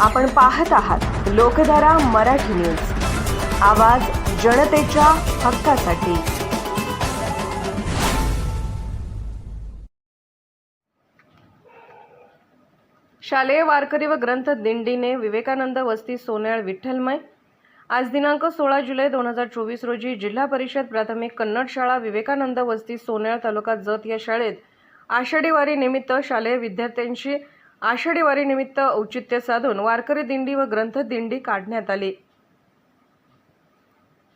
आपण पाहत आहात लोकधारा मराठी न्यूज. आवाज जनतेच्या हक्कासाठी. शालेय वारकरी व ग्रंथ दिंडीने विवेकानंद वस्ती सोन्याळ विठ्ठलमय. आज दिनांक सोळा जुलै दोन हजार चोवीस रोजी जिल्हा परिषद प्राथमिक कन्नड शाळा विवेकानंद वस्ती सोन्याळ तालुका जत या शाळेत आषाढी वारी निमित्त शालेय विद्यार्थ्यांशी आषाढी वारीनिमित्त औचित्य साधून वारकरी दिंडी व ग्रंथ दिंडी काढण्यात आली.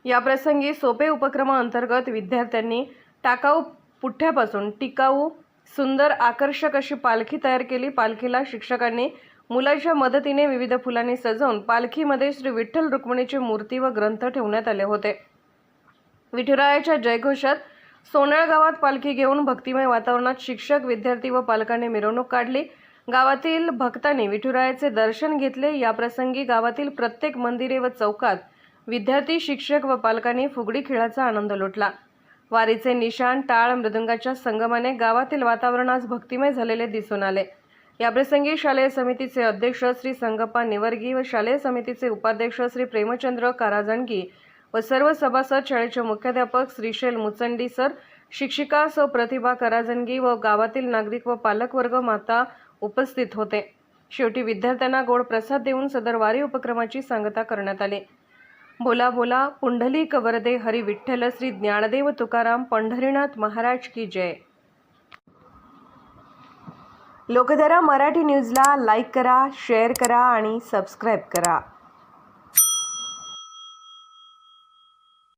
या प्रसंगी सोपे उपक्रमाअंतर्गत विद्यार्थ्यांनी टाकाऊ पुठ्ठ्यापासून टिकाऊ सुंदर आकर्षक अशी पालखी तयार केली. पालखीला शिक्षकांनी मुलांच्या मदतीने विविध फुलांनी सजवून पालखीमध्ये श्री विठ्ठल रुक्मिणीची मूर्ती व ग्रंथ ठेवण्यात आले होते. विठुरायाच्या जयघोषात सोनळगावात पालखी घेऊन भक्तिमय वातावरणात शिक्षक विद्यार्थी व पालकांनी मिरवणूक काढली. गावातील भक्तांनी विठुरायाचे दर्शन घेतले. या प्रसंगी गावातील प्रत्येक मंदिरे व चौकात विद्यार्थी शिक्षक व पालकांनी फुगडी खेळाचा आनंद लुटला. वारीचे निशाण टाळ मृदुंगाच्या संगमाने गावातील वातावरण आज भक्तिमय झालेले दिसून आले. याप्रसंगी शालेय समितीचे अध्यक्ष श्री संगप्पा निवर्गी व शालेय समितीचे उपाध्यक्ष श्री प्रेमचंद्र काराजणगी व सर्व सभासद शाळेचे मुख्याध्यापक श्रीशैल मुचंडी सर शिक्षिका सौ प्रतिभा कराजणगी व गावातील नागरिक व पालकवर्ग माता उपस्थित होते. शेवटी विद्यार्थ्यांना गोड प्रसाद देऊन सदर वारी उपक्रमाची सांगता करण्यात आली. बोला बोला पुंडलिक कवरदे हरी विठ्ठल श्री ज्ञानदेव तुकाराम पंढरीनाथ महाराज की जय. लोकधारा मराठी न्यूजला लाईक करा शेअर करा आणि सबस्क्राईब करा.